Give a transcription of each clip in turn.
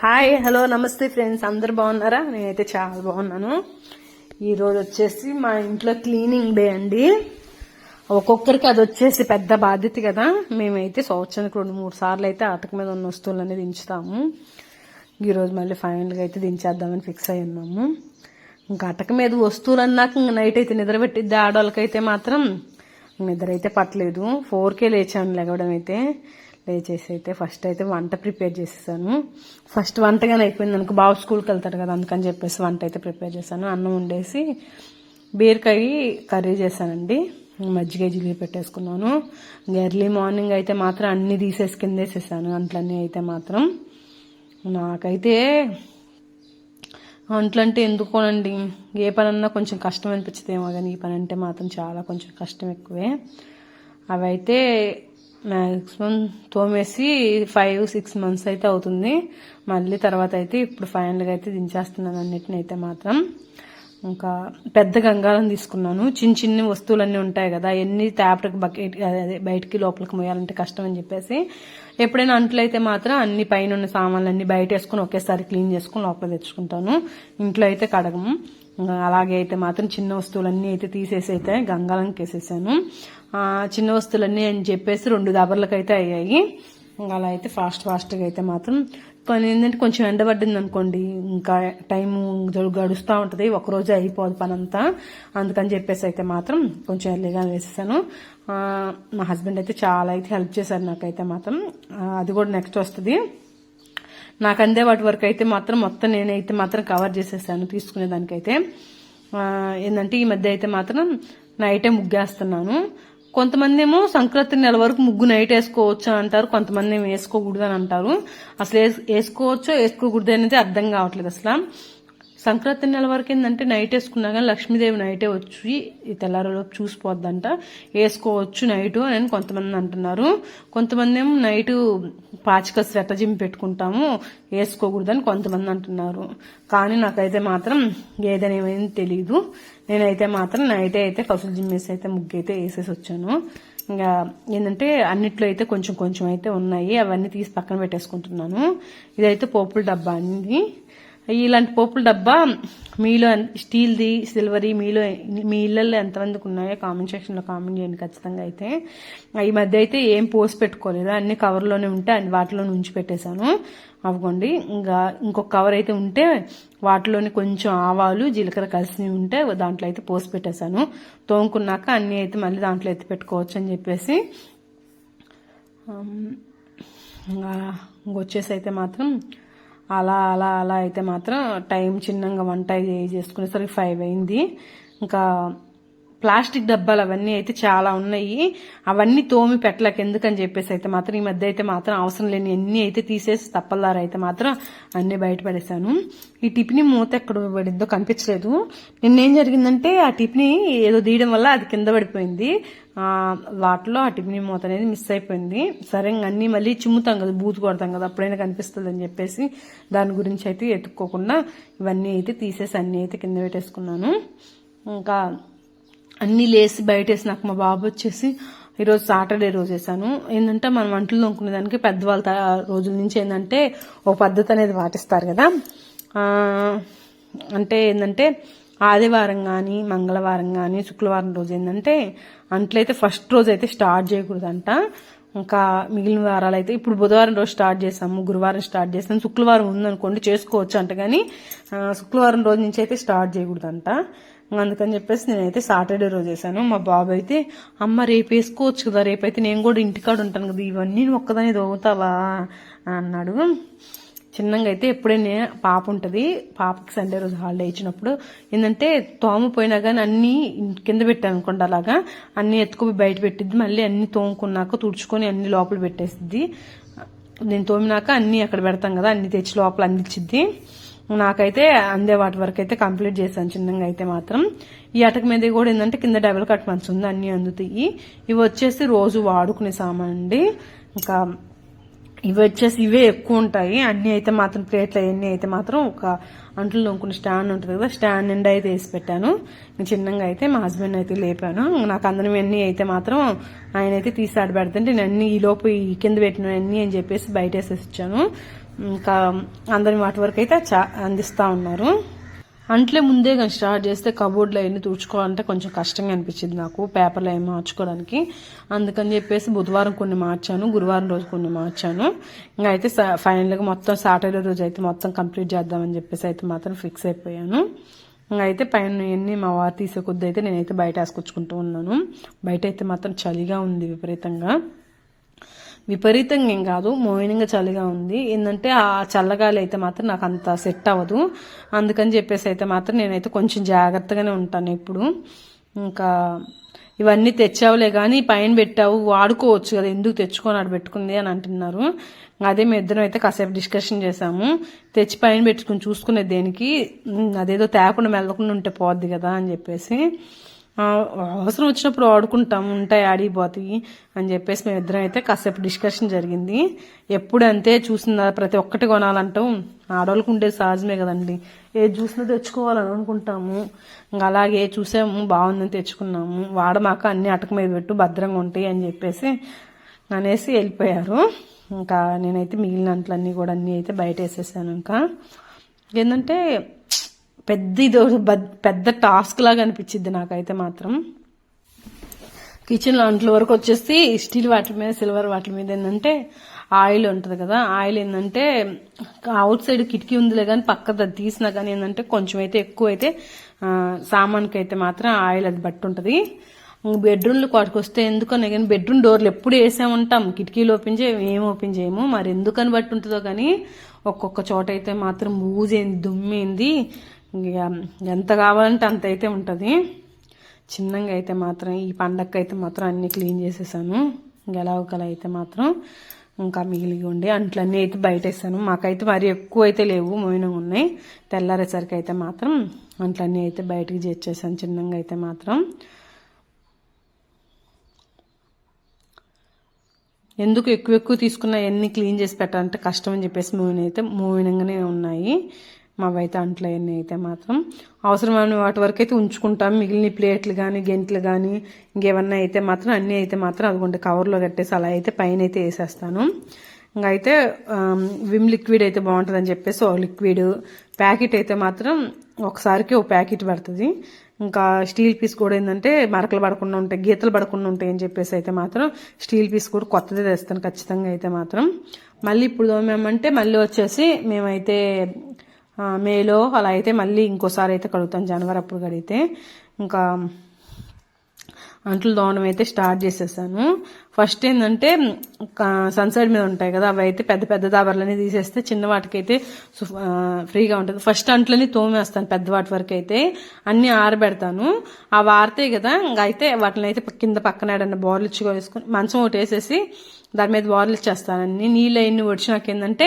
Hi hello నమస్తే friends. అందరు బాగున్నారా? నేనైతే చాలా బాగున్నాను. ఈరోజు వచ్చేసి మా ఇంట్లో క్లీనింగ్ డే అండి. ఒక్కొక్కరికి అది వచ్చేసి పెద్ద బాధ్యత కదా. మేమైతే సంవత్సరానికి రెండు మూడు సార్లు అయితే అటక మీద ఉన్న వస్తువులన్నీ దించుతాము. ఈరోజు మళ్ళీ ఫైనల్గా అయితే దించేద్దామని ఫిక్స్ అయి ఉన్నాము. ఇంకా అటక మీద వస్తువులు అన్నాక ఇంక నైట్ అయితే నిద్ర పెట్టిద్ది ఆడవాళ్ళకైతే మాత్రం. నిద్ర అయితే పట్టలేదు. ఫోర్కే లేచాను లెగవడం అయితే. లేచేసి అయితే ఫస్ట్ అయితే వంట ప్రిపేర్ చేసేసాను. ఫస్ట్ వంటగానే అయిపోయింది అనుకో బాబు స్కూల్కి వెళ్తాడు కదా అందుకని చెప్పేసి వంట అయితే ప్రిపేర్ చేశాను. అన్నం వండేసి బీరకాయ కర్రీ చేశానండి. మజ్జిగ జిల్లి పెట్టేసుకున్నాను. ఎర్లీ మార్నింగ్ అయితే మాత్రం అన్ని తీసేసి కిందేసేసాను అంట్లన్నీ అయితే మాత్రం. నాకైతే అంట్లంటే ఎందుకోనండి? ఏ పని అన్నా కొంచెం కష్టం అనిపించదేమో కానీ ఈ పని అంటే మాత్రం చాలా కొంచెం కష్టం ఎక్కువే. అవైతే మ్యాక్సిమం తోమేసి ఫైవ్ సిక్స్ మంత్స్ అయితే అవుతుంది. మళ్ళీ తర్వాత అయితే ఇప్పుడు ఫైనల్గా అయితే దించేస్తున్నాను అన్నిటిని అయితే మాత్రం. ఇంకా పెద్ద గంగారం తీసుకున్నాను. చిన్న చిన్న వస్తువులన్నీ ఉంటాయి కదా ఎన్ని తేపటికి బకెట్ అదే బయటికి లోపలికి మోయాలంటే కష్టం అని చెప్పేసి ఎప్పుడైనా అంట్లయితే మాత్రం అన్ని పైన ఉన్న సామాన్లు బయట వేసుకుని ఒకేసారి క్లీన్ చేసుకుని లోపల తెచ్చుకుంటాను. ఇంట్లో అయితే కడగము. అలాగే అయితే మాత్రం చిన్న వస్తువులన్నీ అయితే తీసేసి అయితే గంగాలంకి వేసేసాను చిన్న వస్తువులన్నీ అని చెప్పేసి రెండు దబర్లకు అయితే అయ్యాయి. అలా అయితే ఫాస్ట్ ఫాస్ట్గా అయితే మాత్రం కానీ ఏంటంటే కొంచెం ఎండబడ్డింది అనుకోండి ఇంకా టైం గడుస్తూ ఉంటుంది ఒకరోజు అయిపోదు పని అంతా అందుకని చెప్పేసి అయితే మాత్రం కొంచెం ఎర్లీగా వేసేసాను. మా హస్బెండ్ అయితే చాలా అయితే హెల్ప్ చేశారు నాకైతే మాత్రం. అది కూడా నెక్స్ట్ వస్తుంది. నాకు అందే వాటి వరకు అయితే మాత్రం మొత్తం నేనైతే మాత్రం కవర్ చేసేసాను తీసుకునేదానికైతే. ఏంటంటే ఈ మధ్య అయితే మాత్రం నైటే ముగ్గేస్తున్నాను. కొంతమంది ఏమో సంక్రాంతి నెల వరకు ముగ్గు నైట్ వేసుకోవచ్చు అని అంటారు కొంతమంది ఏమో వేసుకోకూడదు అని అంటారు. అసలు వేసుకోవచ్చో వేసుకోకూడదు అనేది అర్థం కావట్లేదు అసలు. సంక్రాంతి నెల వరకు ఏంటంటే నైట్ వేసుకున్నా కానీ లక్ష్మీదేవి నైటే వచ్చి ఈ తెల్లారిలోపు చూసిపోద్దంట. వేసుకోవచ్చు నైటు అని కొంతమంది అంటున్నారు. కొంతమంది ఏమో నైటు పాచిక స్వెట్ట జిమ్ పెట్టుకుంటాము వేసుకోకూడదని కొంతమంది అంటున్నారు. కానీ నాకైతే మాత్రం ఏదనేమైంది తెలీదు. నేనైతే మాత్రం నైటే అయితే కసులు జిమ్ వేసి అయితే ముగ్గు అయితే వేసేసి వచ్చాను. ఇంకా ఏంటంటే అన్నిట్లో అయితే కొంచెం కొంచెం అయితే ఉన్నాయి. అవన్నీ తీసి పక్కన పెట్టేసుకుంటున్నాను. ఇదైతే పోపుల డబ్బా అండి. ఇలాంటి పోపుల డబ్బా మీలో స్టీల్ది సిల్వరీ మీలో మీ ఇళ్ళల్లో ఎంతమందికి ఉన్నాయో కామెంట్ సెక్షన్లో కామెంట్ చేయండి ఖచ్చితంగా అయితే. ఈ మధ్య అయితే ఏం పోసి పెట్టుకోలేదు. అన్ని కవర్లోనే ఉంటే అన్ని వాటిలోనే ఉంచి పెట్టేశాను. అవ్వండి. ఇంకా ఇంకొక కవర్ అయితే ఉంటే వాటిలోని కొంచెం ఆవాలు జీలకర్ర కలిసి ఉంటే దాంట్లో అయితే పోసి పెట్టేశాను. తోముకున్నాక అన్నీ అయితే మళ్ళీ దాంట్లో అయితే పెట్టుకోవచ్చు అని చెప్పేసి. ఇంకొచ్చేసి అయితే మాత్రం అలా అలా అలా అయితే మాత్రం టైం చిన్నగా వంట చేసుకునేసరికి ఫైవ్ అయింది. ఇంకా ప్లాస్టిక్ డబ్బాలు అవన్నీ అయితే చాలా ఉన్నాయి. అవన్నీ తోమి పెట్టలేక ఎందుకని చెప్పేసి అయితే మాత్రం ఈ మధ్య అయితే మాత్రం అవసరం లేని అన్ని అయితే తీసేసి తప్పలారు అయితే మాత్రం అన్ని బయటపడేసాను ఈ టిఫిని మూత ఎక్కడ పడిందో కనిపించలేదు. నిన్నేం జరిగిందంటే ఆ టిఫిని ఏదో తీయడం వల్ల అది కింద పడిపోయింది. వాటిలో ఆ టిఫిని మూత అనేది మిస్ అయిపోయింది. సరే అన్ని మళ్ళీ చిమ్ముతాం కదా బూతు కొడతాం కదా అప్పుడైనా కనిపిస్తుంది అని చెప్పేసి దాని గురించి అయితే ఎత్తుక్కోకుండా ఇవన్నీ అయితే తీసేసి అన్ని అయితే కింద పెట్టేసుకున్నాను. ఇంకా అన్నీ లేసి బయట నాకు మా బాబు వచ్చేసి ఈరోజు సాటర్డే రోజు వేసాను ఏంటంటే మనం వంటలు తొంకునే దానికి పెద్దవాళ్ళ రోజుల నుంచి ఏంటంటే ఓ పద్ధతి అనేది పాటిస్తారు కదా. అంటే ఏంటంటే ఆదివారం కానీ మంగళవారం కానీ శుక్రవారం రోజు ఏంటంటే అంట్లయితే ఫస్ట్ రోజు అయితే స్టార్ట్ చేయకూడదంట. ఇంకా మిగిలిన వారాలు అయితే ఇప్పుడు బుధవారం రోజు స్టార్ట్ చేసాము గురువారం స్టార్ట్ చేసాము శుక్రవారం ఉందనుకోండి చేసుకోవచ్చు అంట కానీ శుక్రవారం రోజు నుంచి అయితే స్టార్ట్ చేయకూడదంట. అందుకని చెప్పేసి నేనైతే సాటర్డే రోజు వేసాను మా బాబు అయితే అమ్మ రేపు వేసుకోవచ్చు కదా రేపైతే నేను కూడా ఇంటికాడ ఉంటాను కదా ఇవన్నీ ఒక్కదాని దోగుతావా అన్నాడు. చిన్నగా అయితే ఎప్పుడైనా పాప ఉంటుంది పాపకి సండే రోజు హాలిడే ఇచ్చినప్పుడు. ఏంటంటే తోమ పోయినా కానీ అన్నీ కింద పెట్టాను అనుకోండి అలాగా అన్నీ ఎత్తుకుపోయి బయట పెట్టిద్ది మళ్ళీ అన్ని తోముకున్నాక తుడుచుకొని అన్ని లోపల పెట్టేసిద్ది. నేను తోమినాక అన్నీ అక్కడ పెడతాం కదా అన్ని తెచ్చి లోపల అందించిద్ది నాకైతే అందే వాటి వరకు అయితే కంప్లీట్ చేశాను చిన్నగా అయితే మాత్రం. ఈ అటక మీద కూడా ఏంటంటే కింద డబుల్ కట్ మంచి ఉంది అన్ని అందుతాయి. ఇవి వచ్చేసి రోజు వాడుకునే సామాన్ అండి. ఇంకా ఇవి వచ్చేసి ఇవే ఎక్కువ ఉంటాయి. అన్ని అయితే మాత్రం ప్లేట్లు అవన్నీ అయితే మాత్రం ఒక అంట్లు నొంకున్న స్టాండ్ ఉంటుంది కదా స్టాండ్ నిండా అయితే వేసి పెట్టాను. చిన్నగా అయితే మా హస్బెండ్ అయితే లేపాను. నాకు అందరం అన్నీ అయితే మాత్రం ఆయన అయితే తీసి ఆడ పెడుతుంటే నేను అన్ని ఈలోపు ఈ కింద పెట్టినవన్నీ అని చెప్పేసి బయట వేసేసి ఇచ్చాను. ఇంకా అందరి వాటి వరకు అయితే చా అందిస్తూ ఉన్నారు. అంట్లే ముందే కానీ స్టార్ట్ చేస్తే కబోర్డ్లో అవన్నీ తుడుచుకోవాలంటే కొంచెం కష్టంగా అనిపించింది నాకు. పేపర్లో ఏమి మార్చుకోవడానికి. అందుకని చెప్పేసి బుధవారం కొన్ని మార్చాను గురువారం రోజు కొన్ని మార్చాను. ఇంకా అయితే ఫైనల్గా మొత్తం సాటర్డే రోజు అయితే మొత్తం కంప్లీట్ చేద్దామని చెప్పేసి అయితే మాత్రం ఫిక్స్ అయిపోయాను. ఇంకా అయితే పైన ఎన్ని మా వారు తీసే కొద్ది అయితే నేనైతే బయట వేసుకొచ్చుకుంటూ ఉన్నాను. బయట అయితే మాత్రం చలిగా ఉంది విపరీతంగా. విపరీతంగా ఏం కాదు మోయినంగా చలిగా ఉంది. ఏంటంటే ఆ చల్లగాలి అయితే మాత్రం నాకు అంత సెట్ అవ్వదు. అందుకని చెప్పేసి అయితే మాత్రం నేనైతే కొంచెం జాగ్రత్తగానే ఉంటాను ఇప్పుడు. ఇంకా ఇవన్నీ తెచ్చావులే కానీ పైన పెట్టావు వాడుకోవచ్చు కదా ఎందుకు తెచ్చుకొని అటు పెట్టుకుంది అని అంటున్నారు. అదే మేము ఇద్దరం అయితే కాసేపు డిస్కషన్ చేసాము. తెచ్చి పైన పెట్టుకుని చూసుకునే దేనికి అదేదో తేకుండా మెల్లకుండా ఉంటే పోద్ది కదా అని చెప్పేసి. అవసరం వచ్చినప్పుడు ఆడుకుంటాం ఉంటాయి ఆడిపోతాయి అని చెప్పేసి మేము ఇద్దరం అయితే కాసేపు డిస్కషన్ జరిగింది. ఎప్పుడు అంతే చూసిన ప్రతి ఒక్కటి కొనాలంటాం. ఆడవాళ్ళకు ఉండేది సహజమే కదండి. ఏది చూసినా తెచ్చుకోవాలని అనుకుంటాము. ఇంకా అలాగే చూసాము బాగుందని తెచ్చుకున్నాము. వాడమాక అన్ని అటక మీద పెట్టు భద్రంగా ఉంటాయి అని చెప్పేసి అనేసి వెళ్ళిపోయారు. ఇంకా నేనైతే మిగిలిన అంట్లన్నీ కూడా అన్నీ అయితే బయట వేసేసాను ఇంకా. ఏంటంటే పెద్ద ఇది పెద్ద టాస్క్ లాగా అనిపించింది నాకైతే మాత్రం. కిచెన్ అంట్ల వరకు వచ్చేసి స్టీల్ వాటి మీద సిల్వర్ వాటి మీద ఏంటంటే ఆయిల్ ఉంటుంది కదా ఆయిల్ ఏంటంటే అవుట్ సైడ్ కిటికీ ఉందిలే కానీ పక్క తీసినా కానీ ఏంటంటే కొంచెం అయితే ఎక్కువ అయితే సామాన్కి అయితే మాత్రం ఆయిల్ అది బట్టి ఉంటుంది. బెడ్రూమ్లో వాటికి వస్తే ఎందుకని కానీ బెడ్రూమ్ డోర్లు ఎప్పుడు వేసే ఉంటాం. కిటికీలు ఓపెన్ చేయం ఏం ఓపెన్ చేయము. మరి ఎందుకని బట్టి ఉంటుందో కానీ ఒక్కొక్క చోట అయితే మాత్రం బూజేంది దుమ్మేంది. ఎంత కావాలంటే అంత అయితే ఉంటుంది. చిన్నగా అయితే మాత్రం ఈ పండగకి అయితే మాత్రం అన్నీ క్లీన్ చేసేసాను. గెలవకలు అయితే మాత్రం ఇంకా మిగిలి ఉండే అంట్లన్నీ అయితే బయట వేసాను మాకైతే మరి ఎక్కువ అయితే లేవు మోయినంగా ఉన్నాయి. తెల్లారేసరికి అయితే మాత్రం అంట్లన్నీ అయితే బయటకు చేర్చేసాను చిన్నగా అయితే మాత్రం. ఎందుకు ఎక్కువ ఎక్కువ తీసుకున్న ఎన్ని క్లీన్ చేసి పెట్టాలంటే కష్టం అని చెప్పేసి మూవిన్ అయితే మూవినంగానే ఉన్నాయి. మావైతే అంట్లు అవన్నీ అయితే మాత్రం అవసరమైన వాటి వరకు అయితే ఉంచుకుంటాం. మిగిలిన ప్లేట్లు కానీ గెంట్లు కానీ ఇంకేమన్నా అయితే మాత్రం అన్నీ అయితే మాత్రం అదిగోండి కవర్లో కట్టేసి అలా అయితే పైన అయితే వేసేస్తాను. ఇంకా అయితే విమ్ లిక్విడ్ అయితే బాగుంటుందని చెప్పేసి ఒక లిక్విడ్ ప్యాకెట్ అయితే మాత్రం ఒకసారికి ఒక ప్యాకెట్ పడుతుంది. ఇంకా స్టీల్ పీస్ కూడా ఏంటంటే మరకలు పడకుండా ఉంటాయి గీతలు పడకుండా ఉంటాయి అని చెప్పేసి అయితే మాత్రం స్టీల్ పీస్ కూడా కొత్తది తెస్తాను ఖచ్చితంగా అయితే మాత్రం. మళ్ళీ ఇప్పుడు తోమేమంటే మళ్ళీ వచ్చేసి మేమైతే మేలో అలా అయితే మళ్ళీ ఇంకోసారి అయితే కడుగుతాం జనవరి అప్పుడు కడిగితే. ఇంకా అంట్లు దోవడం అయితే స్టార్ట్ చేసేసాను. ఫస్ట్ ఏంటంటే సన్సైడ్ మీద ఉంటాయి కదా అవి అయితే పెద్ద పెద్ద దాబర్లన్నీ తీసేస్తే చిన్న వాటికైతే ఫ్రీగా ఉంటుంది. ఫస్ట్ అంట్లని తోమేస్తాను పెద్ద వాటి వరకు అయితే అన్నీ ఆరబెడతాను. అవి ఆరితాయి కదా ఇంకా అయితే వాటిని అయితే కింద పక్కన ఏడన్నా బోర్లు ఇచ్చి వేసుకొని మంచం ఒకటి వేసేసి దాని మీద బోర్లు ఇచ్చేస్తాను అన్ని. నీళ్ళు అన్ని వచ్చినాక ఏంటంటే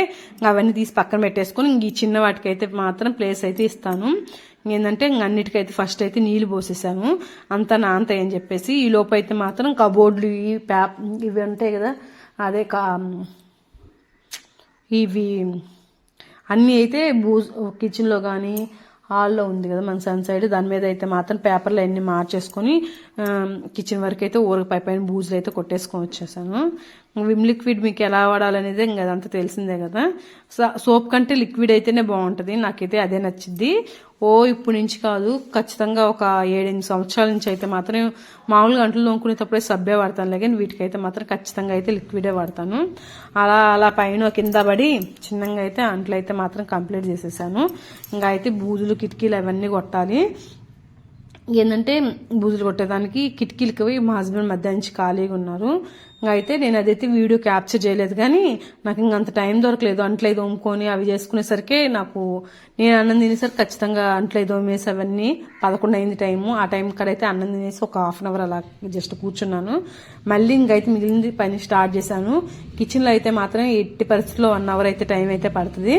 అవన్నీ తీసి పక్కన పెట్టేసుకొని ఇంక ఈ చిన్న వాటికైతే మాత్రం ప్లేస్ అయితే ఇస్తాను. ఏంటంటే ఇంక అన్నిటికైతే ఫస్ట్ అయితే నీళ్ళు పోసేసాను అంతా నాంత అని చెప్పేసి ఈ లోపు అయితే మాత్రం కబోర్డులు ఈ ప్యాప్ ఇవి ఉంటాయి కదా అదే కా ఇవి అన్నీ అయితే బూజ్ కిచెన్లో కానీ హాల్లో ఉంది కదా మన సన్ సైడ్ దాని మీద అయితే మాత్రం పేపర్లు అన్ని మార్చేసుకొని కిచెన్ వరకు అయితే ఊరికి పై పైన బూజులు అయితే కొట్టేసుకొని వచ్చేసాను. విమ్ లిక్విడ్ మీకు ఎలా వాడాలనేది ఇంకా అదంతా తెలిసిందే కదా. సోప్ కంటే లిక్విడ్ అయితేనే బాగుంటుంది. నాకైతే అదే నచ్చింది ఓ ఇప్పుడు నుంచి కాదు ఖచ్చితంగా ఒక ఏడెనిమిది సంవత్సరాల నుంచి అయితే మాత్రం మామూలుగా అంట్లు తోముకునేటప్పుడే సబ్బే వాడతాను. కానీ వీటికైతే మాత్రం ఖచ్చితంగా అయితే లిక్విడే వాడతాను. అలా అలా పైన కింద పడి చిన్నగా అయితే అంట్లు అయితే మాత్రం కంప్లీట్ చేసేసాను. ఇంకా అయితే బూజులు కిటికీలు అవన్నీ కొట్టాలి. ఏంటంటే బూజులు కొట్టేదానికి కిటికీలకి పోయి మా హస్బెండ్ మధ్య నుంచి ఖాళీగా ఉన్నారు. ఇంకా అయితే నేను అదైతే వీడియో క్యాప్చర్ చేయలేదు కానీ నాకు ఇంకా అంత టైం దొరకలేదు. అంట్లే తోముకొని అవి చేసుకునేసరికి నాకు నేను అన్నం తినేసరికి ఖచ్చితంగా అంట్లే తోమేసి అవన్నీ పదకొండు అయింది టైము ఆ టైం కడైతే అన్నం తినేసి ఒక హాఫ్ అన్ అవర్ అలా జస్ట్ కూర్చున్నాను. మళ్ళీ ఇంకైతే మిగిలింది పని స్టార్ట్ చేశాను. కిచెన్లో అయితే మాత్రం ఎట్టి పరిస్థితుల్లో వన్ అవర్ అయితే టైం అయితే పడుతుంది.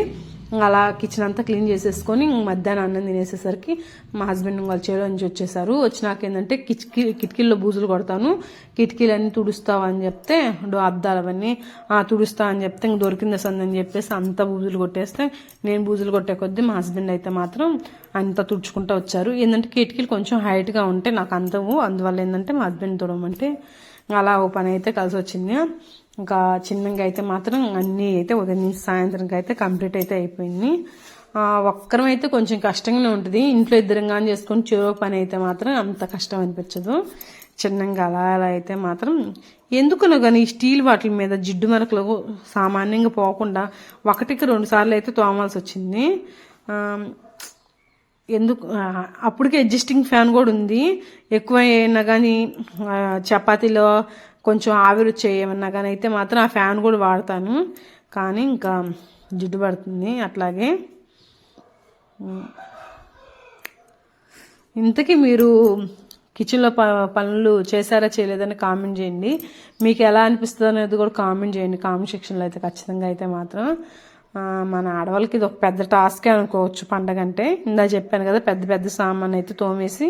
ఇంకా అలా కిచెన్ అంతా క్లీన్ చేసేసుకొని మధ్యాహ్నం అన్నం తినేసేసరికి మా హస్బెండ్ వాళ్ళు చేయడానికి నుంచి వచ్చేసారు. వచ్చినాక ఏంటంటే కిటికీ కిటికీల్లో బూజులు కొడతాను. కిటికీలన్నీ తుడుస్తావు అని చెప్తే డో అద్దాలు అవన్నీ ఆ తుడుస్తా అని చెప్తే ఇంక దొరికింది సందని చెప్పేసి అంత బూజులు కొట్టేస్తే నేను బూజులు కొట్టే కొద్దీ మా హస్బెండ్ అయితే మాత్రం అంతా తుడుచుకుంటూ వచ్చారు. ఏంటంటే కిటికీలు కొంచెం హైట్గా ఉంటే నాకు అందవు అందువల్ల ఏంటంటే మా హస్బెండ్ తుడమంటే అలా ఓ పని అయితే కలిసి వచ్చింది. ఇంకా చిన్నగా అయితే మాత్రం అన్నీ అయితే ఉదయం నుంచి సాయంత్రంకి అయితే కంప్లీట్ అయితే అయిపోయింది. ఒక్కరం అయితే కొంచెం కష్టంగానే ఉంటుంది. ఇంట్లో ఇద్దరం కానీ చేసుకొని చెరో పని అయితే మాత్రం అంత కష్టం అనిపించదు. చిన్నగా అలా అలా అయితే మాత్రం ఎందుకునో కానీ ఈ స్టీల్ వాటి మీద జిడ్డు మరకలు సామాన్యంగా పోకుండా ఒకటికి రెండు సార్లు అయితే తోమాల్సి వచ్చింది. ఎందుకు అప్పటికే అడ్జస్టింగ్ ఫ్యాన్ కూడా ఉంది. ఎక్కువ అయినా కానీ చపాతీలో కొంచెం ఆవిరి వచ్చే కానీ అయితే మాత్రం ఆ ఫ్యాన్ కూడా వాడతాను. కానీ ఇంకా జిడ్డు పడుతుంది అట్లాగే. ఇంతకీ మీరు కిచెన్లో ప పనులు చేశారా చేయలేదని కామెంట్ చేయండి. మీకు ఎలా అనిపిస్తుంది అనేది కూడా కామెంట్ చేయండి. కామెంట్ సెక్షన్లో అయితే ఖచ్చితంగా అయితే మాత్రం. మన ఆడవాళ్ళకి ఇది ఒక పెద్ద టాస్కే అనుకోవచ్చు పండగ అంటే. ఇందా చెప్పాను కదా పెద్ద పెద్ద సామాన్ అయితే తోమేసి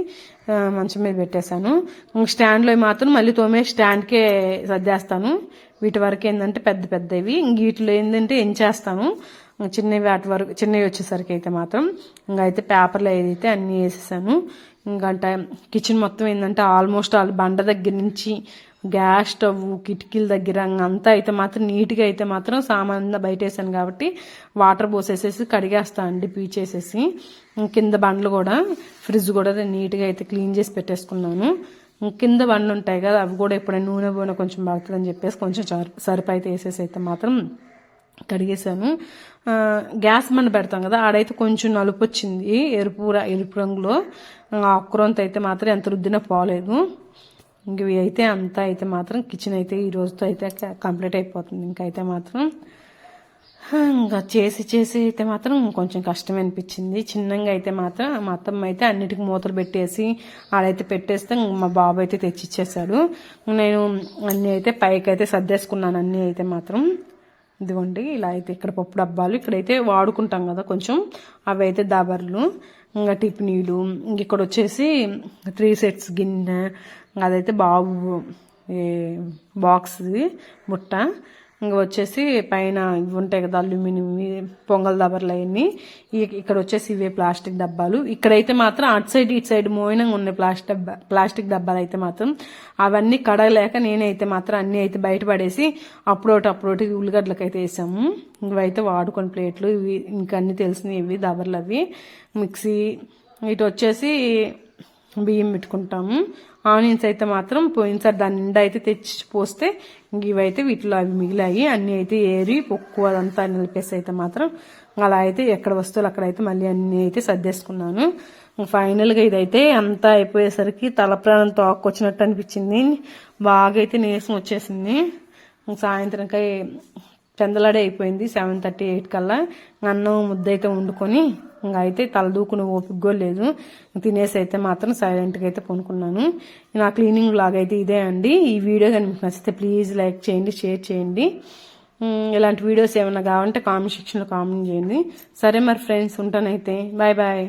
మంచం మీద పెట్టేశాను. ఇంకా స్టాండ్లో మాత్రం మళ్ళీ తోమే స్టాండ్కే సర్దేస్తాను. వీటి వరకు ఏంటంటే పెద్ద పెద్దవి. ఇంక వీటిలో ఏంటంటే ఏం చేస్తాను? చిన్నవి వాటి వరకు చిన్నవి వచ్చేసరికి అయితే మాత్రం ఇంకా అయితే పేపర్లో ఏదైతే అన్నీ వేసేసాను. ఇంకంటే కిచెన్ మొత్తం ఏంటంటే ఆల్మోస్ట్ ఆల్ బండ దగ్గర నుంచి గ్యాస్ స్టవ్ కిటికీల దగ్గర అంతా అయితే మాత్రం నీట్గా అయితే మాత్రం సామాన్ బయటేసాను బయట వేసాను కాబట్టి వాటర్ పోసేసేసి కడిగేస్తా అండి పీచేసేసి. కింద బండ్లు కూడా ఫ్రిడ్జ్ కూడా నీట్గా అయితే క్లీన్ చేసి పెట్టేసుకున్నాను. కింద బండ్లు ఉంటాయి కదా అవి కూడా ఎప్పుడైనా నూనె పోయినా కొంచెం పడుతుందని చెప్పేసి కొంచెం సరి- అయితే వేసేసి అయితే మాత్రం కడిగేశాను. గ్యాస్ మన పెడతాం కదా ఆడైతే కొంచెం నలుపు వచ్చింది ఎరుపు ఎరుపు రంగులో. ఆ ఒక్కరంత అయితే మాత్రం ఎంత రుద్దినా పోలేదు. ఇవి అయితే అంతా అయితే మాత్రం కిచెన్ అయితే ఈ రోజుతో అయితే కంప్లీట్ అయిపోతుంది. ఇంకైతే మాత్రం ఇంకా చేసి చేసి అయితే మాత్రం కొంచెం కష్టం అనిపించింది. చిన్నగా అయితే మాత్రం మా అత్తమ్మ అయితే అన్నిటికి మూతలు పెట్టేసి ఆడైతే పెట్టేస్తే ఇంక మా బాబు అయితే తెచ్చిచ్చేసాడు. నేను అన్నీ అయితే పైకి అయితే సర్దేసుకున్నాను అన్నీ అయితే మాత్రం. ఇదిగోండి ఇలా అయితే ఇక్కడ పప్పు డబ్బాలు ఇక్కడైతే వాడుకుంటాం కదా కొంచెం అవి అయితే దాబర్లు. ఇంకా టిఫినీలు ఇక్కడ వచ్చేసి త్రీ సెట్స్ గిన్నె ఇంకా అదైతే బాబు ఏ బాక్స్ది బుట్ట. ఇంకా వచ్చేసి పైన ఇవి ఉంటాయి కదా అల్యూమినియం పొంగల్ దబర్లు అవన్నీ. ఇక్కడ వచ్చేసి ఇవే ప్లాస్టిక్ డబ్బాలు. ఇక్కడైతే మాత్రం అటు సైడ్ ఇటు సైడ్ మోయినంగా ఉన్నాయి ప్లాస్టిక్ డబ్బా ప్లాస్టిక్ డబ్బాలు అయితే మాత్రం అవన్నీ కడగలేక నేనైతే మాత్రం అన్నీ అయితే బయటపడేసి అప్పుడోటి అప్పుడోటి ఉల్లిగడ్డలకు అయితే వేసాము. ఇవైతే వాడుకొని ప్లేట్లు ఇవి ఇంకా అన్ని తెలిసినవి ఇవి దబర్లు అవి. మిక్సీ ఇటు వచ్చేసి బియ్యం పెట్టుకుంటాము. ఆనియన్స్ అయితే మాత్రం పోయినసారి దాని నిండా అయితే తెచ్చి పోస్తే ఇవైతే వీటిలో అవి మిగిలాయి అన్నీ అయితే ఏరి పొక్కు అదంతా నిలిపేసి అయితే మాత్రం అలా అయితే ఎక్కడ వస్తువులు అక్కడైతే మళ్ళీ అన్నీ అయితే సర్దేసుకున్నాను. ఫైనల్గా ఇదైతే అంతా అయిపోయేసరికి తల ప్రాణం తోకొచ్చినట్టు అనిపించింది. బాగా అయితే నీరసం వచ్చేసింది. సాయంత్రంకై పెందలాడే అయిపోయింది సెవెన్ థర్టీ ఎయిట్ కల్లా. అన్నం ముద్ద అయితే వండుకొని ఇంకా అయితే తలదూకుని ఓపిక లేదు. తినేసి అయితే మాత్రం సైలెంట్గా అయితే కొనుక్కున్నాను నా క్లీనింగ్ లాగా అయితే ఇదే అండి. ఈ వీడియో కానీ మీకు నచ్చితే ప్లీజ్ లైక్ చేయండి షేర్ చేయండి. ఇలాంటి వీడియోస్ ఏమైనా కావాలంటే కామెంట్ సెక్షన్లో కామెంట్ చేయండి. సరే మరి ఫ్రెండ్స్ ఉంటానైతే. Bye bye